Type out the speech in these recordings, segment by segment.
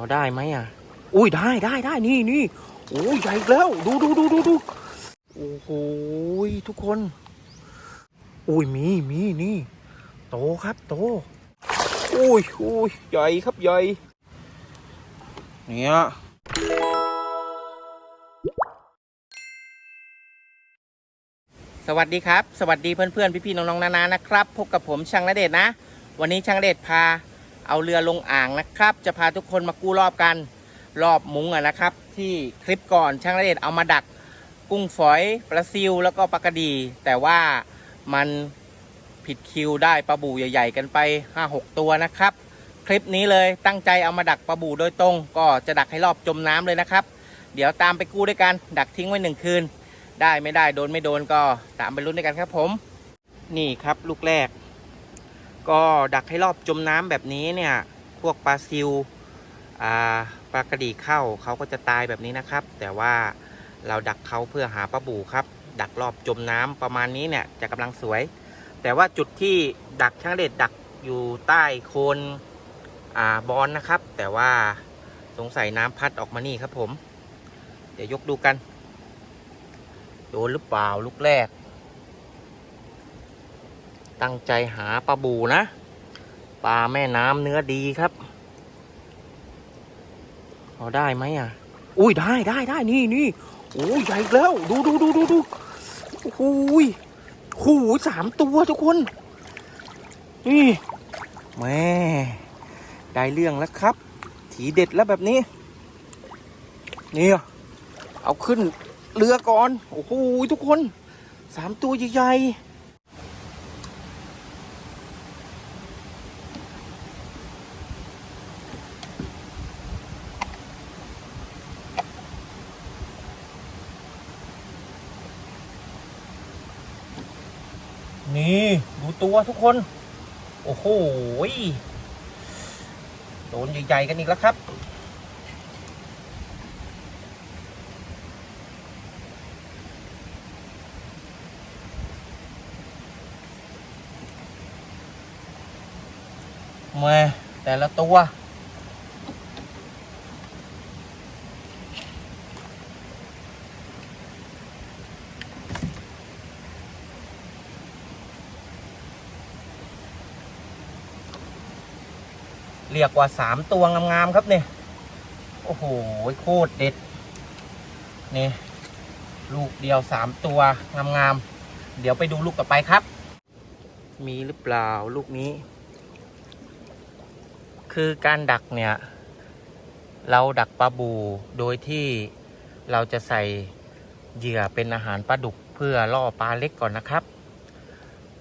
อได้ไหมอะ อุ้ยได้ได้ได้นี่นี่โอ้ยใหญ่อีกแล้ว ดูดูดูดูดูโอ้โหทุกคน อุ้ยมีมีนี่ โตครับโตอุ้ยอุ้ยใหญ่ครับใหญ่เนี่ยสวัสดีครับ สวัสดีเพื่อนๆ พี่ๆน้องๆนานานะครับ พบกับผมช่างนเดชนะ วันนี้ช่างนเดชพา เอาเรือลงอ่างนะครับ จะพาทุกคนมากู้รอบกันรอบมุ้งอะนะครับ ที่คลิปก่อนช่างนเดชน์เอามาดักกุ้งฝอยปลาซิวแล้วก็ปลากระดี แต่ว่ามันผิดคิวได้ปลาบูใหญ่ ๆ กันไป 5-6 ตัวนะครับ คลิปนี้เลยตั้งใจเอามาดักปลาบูโดยตรง ก็จะดักให้รอบจมน้ำเลยนะครับ เดี๋ยวตามไปกู้ด้วยกัน ดักทิ้งไว้หนึ่งคืน ได้ไม่ได้โดนไม่โดนก็ตามไปลุ้นด้วยกันครับผม นี่ครับลูกแรก ก็ดักให้รอบจมน้ำแบบนี้เนี่ย พวกปลาซิวปลากระดีเข้าเขาก็จะตายแบบนี้นะครับ แต่ว่าเราดักเขาเพื่อหาปลาบูครับ ดักรอบจมน้ำประมาณนี้เนี่ยจะกำลังสวย แต่ว่าจุดที่ดักช่างเด็ดดักอยู่ใต้โคนอบอนนะครับ แต่ว่าสงสัยน้ำพัดออกมานี่ครับผม เดี๋ยวยกดูกัน โดนหรือเปล่าลูกแรก ตั้งใจหาปลาบูนะ ปลาแม่น้ำเนื้อดีครับพอาได้ไหมอะ อุ้ยได้ได้ได้นี่นี่โอ้ยใหญ่แล้ว ดูดูดูดูดูโอ้โหยโอ้โหสามตัวทุกคน นี่แม่ได้เรื่องแล้วครับ ถีเด็ดแล้วแบบนี้ นี่เอาขึ้นเรือก่อน โอ้โหทุกคนสามตัวใหญ่ๆ นี่ดู ตัวทุกคน โอ้โหโดนใหญ่ๆกันอีกแล้วครับ มาแต่ละตัว เรียกว่าสามตัวงามๆครับเนี่ยโอ้โหโคตรเด็ดนี่ลูกเดียวสามตัวงามๆเดี๋ยวไปดูลูกต่อไปครับ มีหรือเปล่าลูกนี้ คือการดักเนี่ย เราดักปลาบูโดยที่เราจะใส่เหยื่อเป็นอาหารปลาดุกเพื่อล่อปลาเล็กก่อนนะครับ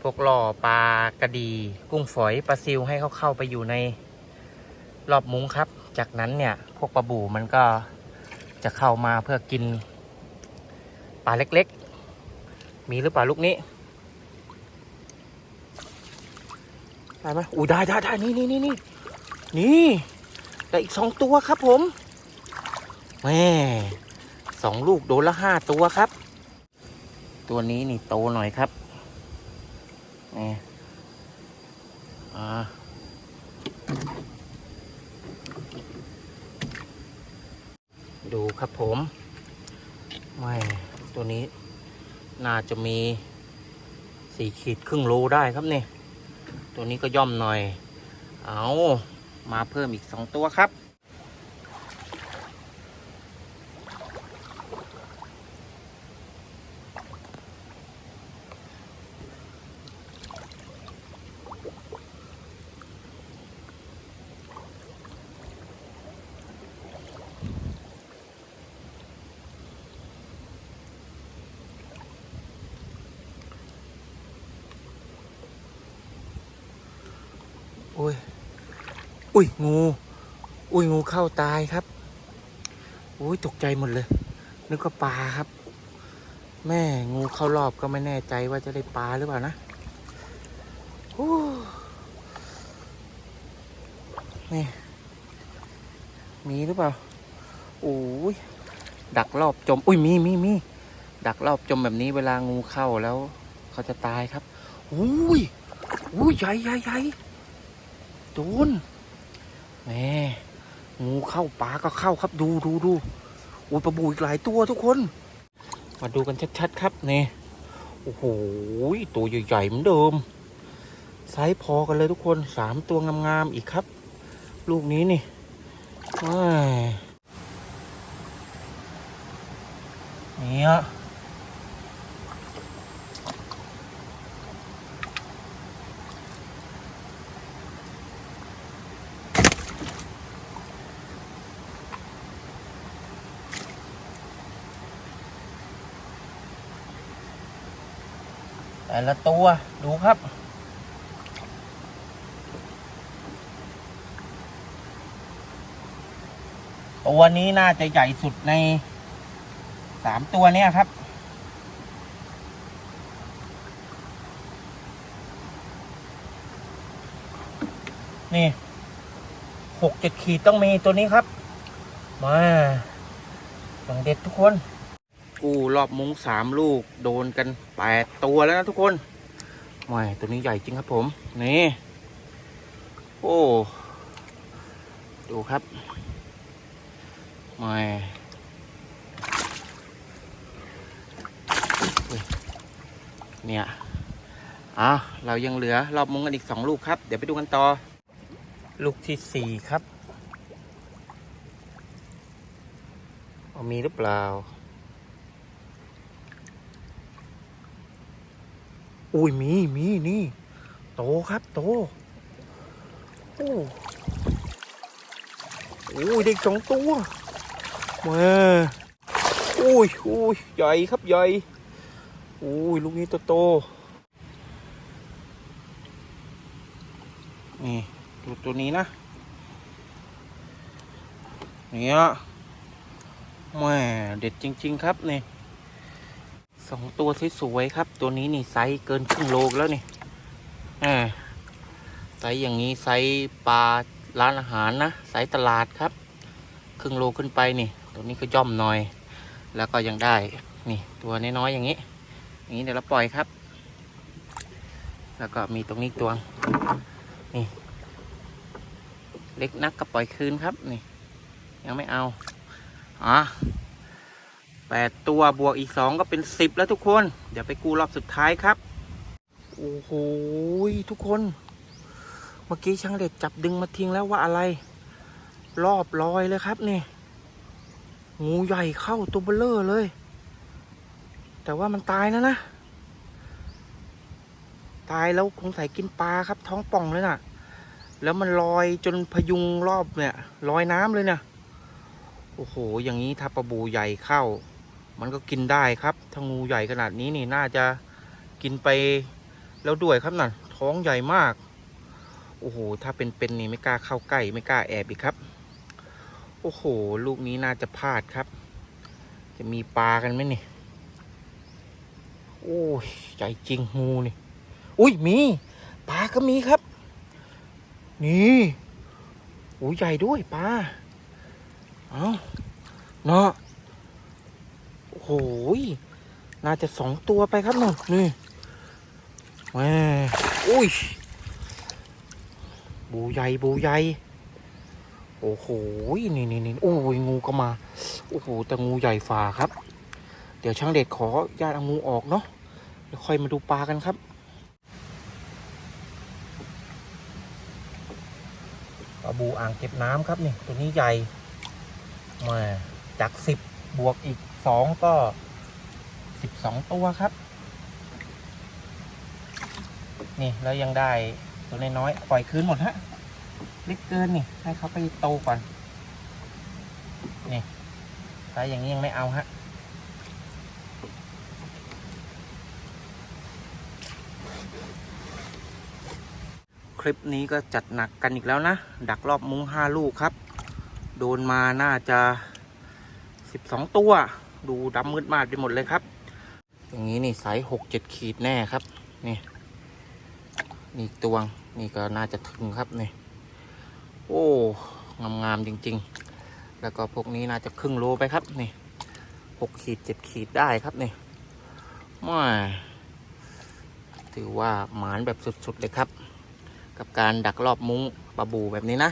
พวกล่อปลากระดี กุ้งฝอยปลาซิวให้เขาเข้าไปอยู่ใน รอบมุ้งครับ จากนั้นเนี่ยพวกปลาบู่มันก็จะเข้ามาเพื่อกินปลาเล็กๆ มีหรือเปล่าลูกนี้ได้ไหมอุ้ได้ได้ได้นี่นี่นี่นี่นี่ได้อีกสองตัวครับผมแม่สองลูกโดนละห้าตัวครับ ตัวนี้นี่โตหน่อยครับนี่อ่า ดูครับผมไม่ตัวนี้น่าจะมีสี่ขีดครึ่งโลได้ครับนี่ ตัวนี้ก็ย่อมหน่อย เอามาเพิ่มอีกสองตัวครับ อุ้ย อุ้ยงู อุ้ยงูเข้าตายครับ อุ้ยตกใจหมดเลย นึกว่าปลาครับ แม่งูเข้ารอบก็ไม่แน่ใจว่าจะได้ปลาหรือเปล่านะโอ้นี่ มีหรือเปล่าโอ้ยดักรอบจม อุ้ยมีมีมีดักรอบจมแบบนี้เวลางูเข้าแล้ว เขาจะตายครับอุ้ยอุ้ยใหญ่ใหญ่ใหญ่ โดนแหม่งูเข้าปลาก็เข้าครับดูดูดูอุ้ยปลาบูอีกหลายตัวทุกคน มาดูกันชัดๆครับนี่โอ้โหตัวใหญ่ๆเหมือนเดิมไซส์พอกันเลยทุกคนสามตัวงามๆอีกครับ ลูกนี้นี่ว้ายเนี่ย แต่ละตัวดูครับ ตัวนี้น่าจะใหญ่สุดในสามตัวเนี้ยครับนี่หกเจ็ดขีดต้องมีตัวนี้ครับ มาต้องเด็ดทุกคน กู้รอบมุ้งสามลูก โดนกันแปดตัวแล้วนะทุกคนไม่ตัวนี้ใหญ่จริงครับผม นี่ โอ้ ดูครับไม่อุ๊ยเนี่ยอะเรายังเหลือรอบมุ้งกันอีกสองลูกครับ เดี๋ยวไปดูกันต่อ ลูกที่สี่ครับมีหรือเปล่า อุ้ยมีมีนี่ โตครับโต โอ้โอ้ยเด็กสองตัวมาอุ้ยอุ้ยใหญ่ครับใหญ่อุ้ยลูกนี้โตโตนี่ดูตัวนี้นะเนี่ยแม่เด็ดจริง ๆ ครับนี่ สองตัวสวยๆครับ ตัวนี้นี่ไซส์เกินครึ่งโลแล้วนี่อ่าไซส์อย่างนี้ไซส์ปลาร้านอาหารนะไซส์ตลาดครับ ครึ่งโลขึ้นไปนี่ ตัวนี้ก็ย่อมหน่อย แล้วก็ยังได้นี่ตัวน้อยๆอย่างนี้ อย่างนี้เดี๋ยวเราปล่อยครับ แล้วก็มีตรงนี้ตัวนี่เล็กนักก็ปล่อยคืนครับนี่ ยังไม่เอาอะ แปดตัวบวกอีกสองก็เป็นสิบแล้วทุกคน เดี๋ยวไปกู้รอบสุดท้ายครับ โอ้โหทุกคน เมื่อกี้ช่างเด็ดจับดึงมาทิ้งแล้วว่าอะไร รอบลอยเลยครับนี่ งูใหญ่เข้าตัวเบลเลอร์เลย แต่ว่ามันตายแล้วนะ ตายแล้วคงใส่กินปลาครับ ท้องป่องเลยน่ะ แล้วมันลอยจนพยุงรอบเนี่ยลอยน้ำเลยเนี่ยโอ้โห อย่างนี้ถ้าปลาบูใหญ่เข้า มันก็กินได้ครับถ้างูใหญ่ขนาดนี้นี่น่าจะกินไปแล้วด้วยครับน่ะท้องใหญ่มาก โอ้โห ถ้าเป็นเป็นนี่ไม่กล้าเข้าใกล้ไม่กล้าแอบอีกครับ โอ้โห ลูกนี้น่าจะพลาดครับ จะมีปลากันไหมนี่ โอ้ยใหญ่จริงงูนี่ อุ้ยมีปลาก็มีครับ นี่โอ้ยใหญ่ด้วยปลา เอาเนาะ โอ้โหยน่าจะสองตัวไปครับหนูนี่แหมอุ้ย บูใหญ่บูใหญ่ โอ้โห นี่นี่นี่โอ้ยงูก็มา โอ้โห แต่งูใหญ่ฝ่าครับ เดี๋ยวช่างเด็ดขอญาตเอางูออกเนาะเดี๋ยวค่อยมาดูปลากันครับปลาบูอ่างเก็บน้ำครับนี่ ตัวนี้ใหญ่มาจากสิบบวกอีก สองก็สิบสองตัวครับ นี่แล้วยังได้ตัวน้อยๆปล่อยคืนหมดฮะเล็กเกินนี่ ให้เขาไปโตก่อน นี่ถ้าอย่างนี้ยังไม่เอาฮะคลิปนี้ก็จัดหนักกันอีกแล้วนะ ดักรอบมุ้งห้าลูกครับ โดนมาน่าจะสิบสองตัว ดูดำมืดมากไปหมดเลยครับ อย่างนี้นี่ไซส์หกเจ็ดขีดแน่ครับ นี่ นี่ตัวง นี่ก็น่าจะถึงครับนี่ โอ้ งามๆจริง ๆ แล้วก็พวกนี้น่าจะครึ่งโลไปครับนี่หกขีดเจ็ดขีดได้ครับนี่มาถือว่าหมานแบบสุดๆเลยครับ กับการดักรอบมุ้งปลาบูแบบนี้นะ